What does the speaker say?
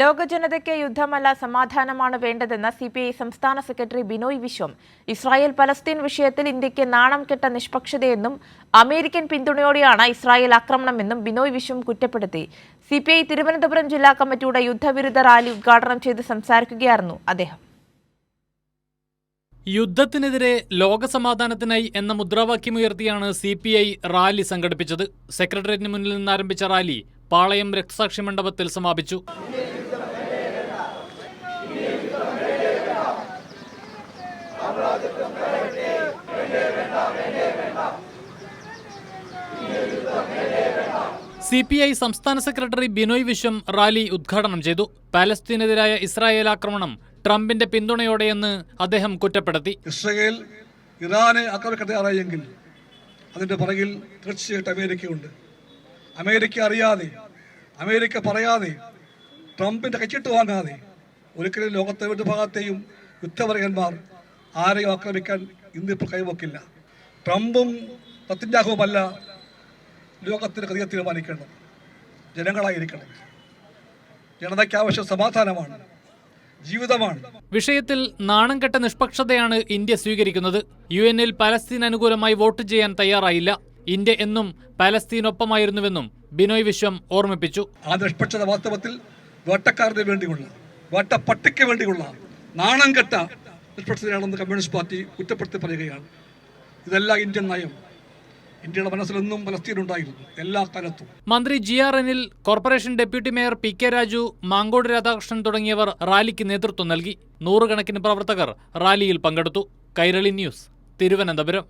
ലോക ജനതയ്ക്ക് യുദ്ധമല്ല സമാധാനമാണ് വേണ്ടതെന്ന് സി പി ഐ സംസ്ഥാന secretary Binoy Viswam. Israel Palestine വിഷയത്തിൽ ഇന്ത്യയ്ക്ക് നാണം കെട്ട നിഷ്പക്ഷതയെന്നും അമേരിക്കൻ പിന്തുണയോടെയാണ് ഇസ്രായേൽ ആക്രമണമെന്നും ബിനോയ് വിശ്വം കുറ്റപ്പെടുത്തി. സി പി ഐ തിരുവനന്തപുരം ജില്ലാ കമ്മിറ്റിയുടെ യുദ്ധവിരുദ്ധ റാലി ഉദ്ഘാടനം ചെയ്ത് സംസാരിക്കുകയായിരുന്നു അദ്ദേഹം. യുദ്ധത്തിനെതിരെ ലോകസമാധാനത്തിനായി എന്ന മുദ്രാവാക്യമുയർത്തിയാണ് സി പി ഐ റാലി സംഘടിപ്പിച്ചത്. സെക്രട്ടേറിയറ്റിന് മുന്നിൽ നിന്ന് ആരംഭിച്ച റാലി പാളയം രക്തസാക്ഷി മണ്ഡപത്തിൽ സമാപിച്ചു. സി പി ഐ സംസ്ഥാന സെക്രട്ടറി ബിനോയ് വിശ്വം റാലി ഉദ്ഘാടനം ചെയ്തു. പാലസ്തീനെതിരായ ഇസ്രായേൽ ആക്രമണം ട്രംപിന്റെ പിന്തുണയോടെയെന്ന് അദ്ദേഹം കുറ്റപ്പെടുത്തി. ഇസ്രയേൽ ഇറാനെ ആക്രമിക്കാൻ അതിന്റെ പുറകിൽ തീർച്ചയായിട്ടും അമേരിക്കയുണ്ട്. അമേരിക്ക അറിയാതെ അമേരിക്ക പറയാതെ ട്രംപിന്റെ കച്ചിട്ട് വാങ്ങാതെ ഒരിക്കലും ലോകത്തെ ഒരു ഭാഗത്തെയും യുദ്ധപരകന്മാർ ആരെയും ആക്രമിക്കാൻ ഇന്ന് ഇപ്പോൾ കൈവക്കില്ല ട്രംപും തത്തിന്റാഹവുമല്ല ലോകത്തിന് കൃതിയെ തീരുമാനിക്കേണ്ടത്. ജനങ്ങളായിരിക്കണം. ജനതയ്ക്ക് ആവശ്യം സമാധാനമാണ്. ജീവിതമാണ്. വിഷയത്തിൽ നാണം കെട്ട നിഷ്പക്ഷതയാണ് ഇന്ത്യ സ്വീകരിക്കുന്നത്. യു എന്നിൽ പലസ്തീൻ അനുകൂലമായി വോട്ട് ചെയ്യാൻ തയ്യാറായില്ല. ഇന്ത്യ എന്നും പലസ്തീനൊപ്പമായിരുന്നുവെന്നും ബിനോയ് വിശ്വം ഓർമ്മിപ്പിച്ചു. ആ നിഷ്പക്ഷത വാസ്തവത്തിൽ വേട്ടക്കാരന് വേണ്ടിയുള്ള വേട്ടപ്പട്ടിക്ക് വേണ്ടിയുള്ള നാണം കെട്ട നിഷ്പക്ഷതയാണെന്ന് കമ്മ്യൂണിസ്റ്റ് പാർട്ടി കുറ്റപ്പെടുത്തി പറയുകയാണ്. ഇതല്ല ഇന്ത്യൻ നയം. ഇന്ത്യയുടെ മനസ്സിലെന്നും പലസ്തീൻ എല്ലാ കാലത്തും. മന്ത്രി G R Anil corporation deputy mayor P K Raju Mancode Radhakrishnan തുടങ്ങിയവർ റാലിക്ക് നേതൃത്വം നൽകി. നൂറുകണക്കിന് പ്രവർത്തകർ റാലിയിൽ പങ്കെടുത്തു. കൈരളി ന്യൂസ് തിരുവനന്തപുരം.